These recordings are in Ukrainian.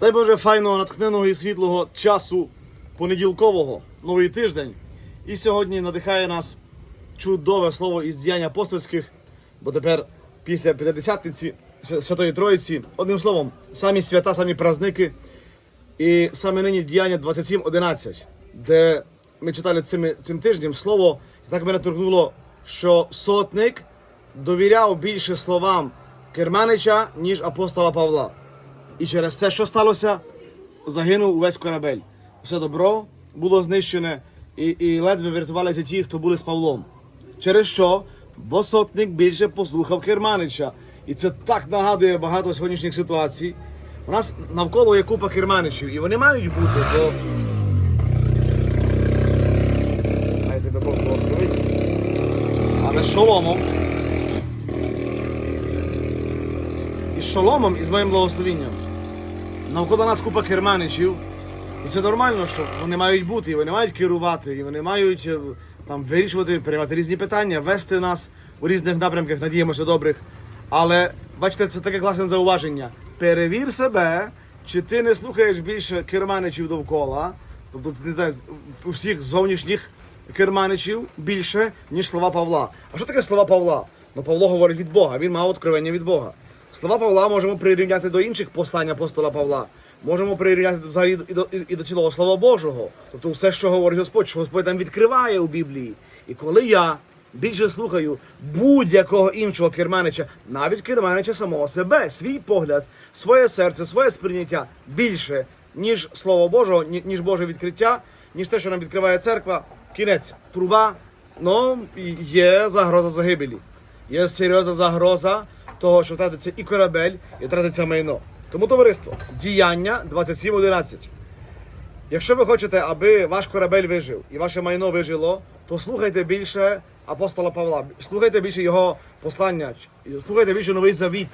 Дай Боже файного, натхненого і світлого часу понеділкового, новий тиждень. І сьогодні надихає нас чудове слово із діянь апостольських, бо тепер після П'ятдесятниці Свя- Святої Троїці, одним словом, самі свята, самі праздники. І саме нині діяння 27.11, де ми читали цим, цим тижнем слово, і так мене торкнуло, що сотник довіряв більше словам Керманича, ніж апостола Павла. І через це, що сталося, загинув увесь корабель. Все добро було знищене, і, і ледве врятувалися ті, хто були з Павлом. Через що? Бо сотник більше послухав Керманича. І це так нагадує багато сьогоднішніх ситуацій. У нас навколо є купа керманичів, і вони мають бути, бо. Але шоломом. Із шоломом і з моїм благословінням. Навколо нас купа керманичів. І це нормально, що вони мають бути, і вони мають керувати, і вони мають е, там вирішувати, приймати різні питання, вести нас у різних напрямках, надіємося добрих. Але бачите, це таке класне зауваження. Перевір себе, чи ти не слухаєш більше керманичів довкола, тобто не знаю, всіх зовнішніх керманичів більше, ніж слова Павла. А що таке слова Павла? Ну, Павло говорить від Бога, він мав откровення від Бога. Слова Павла можемо прирівняти до інших послань апостола Павла. Можемо прирівняти взагалі і до, і, і до цілого Слова Божого. Тобто все, що говорить Господь, що Господь там відкриває у Біблії. І коли я більше слухаю будь-якого іншого керманича, навіть керманича самого себе, свій погляд, своє серце, своє сприйняття більше, ніж Слово Божого, ніж Боже відкриття, ніж те, що нам відкриває церква, кінець, труба, ну є загроза загибелі. Є серйозна загроза того, що втратиться і корабель, і втратиться майно. Тому товариство, діяння 27.11. Якщо ви хочете, аби ваш корабель вижив і ваше майно вижило, то слухайте більше апостола Павла, слухайте більше його послання, слухайте більше новий завіт,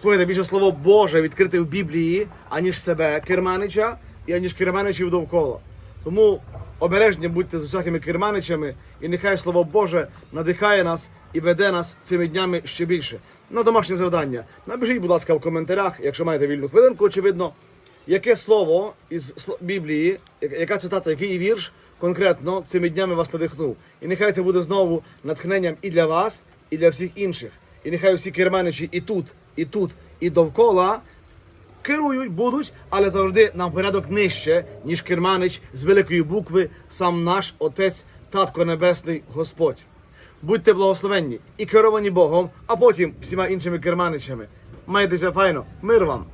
слухайте більше слово Боже відкрите в Біблії, аніж себе керманича і аніж керманичів довкола. Тому обережні будьте з усякими керманичами, і нехай слово Боже надихає нас і веде нас цими днями ще більше. На домашнє завдання. Напишіть, будь ласка, в коментарях, якщо маєте вільну хвилинку, очевидно. Яке слово із Біблії, яка цитата, який вірш конкретно цими днями вас надихнув? І нехай це буде знову натхненням і для вас, і для всіх інших. І нехай всі керманичі і тут, і тут, і довкола керують, будуть, але завжди на порядок нижче, ніж керманич з великої букви, сам наш Отець, Татко Небесний Господь. Будьте благословенні і керовані Богом, а потім всіма іншими керманичами. Майтеся файно, мир вам!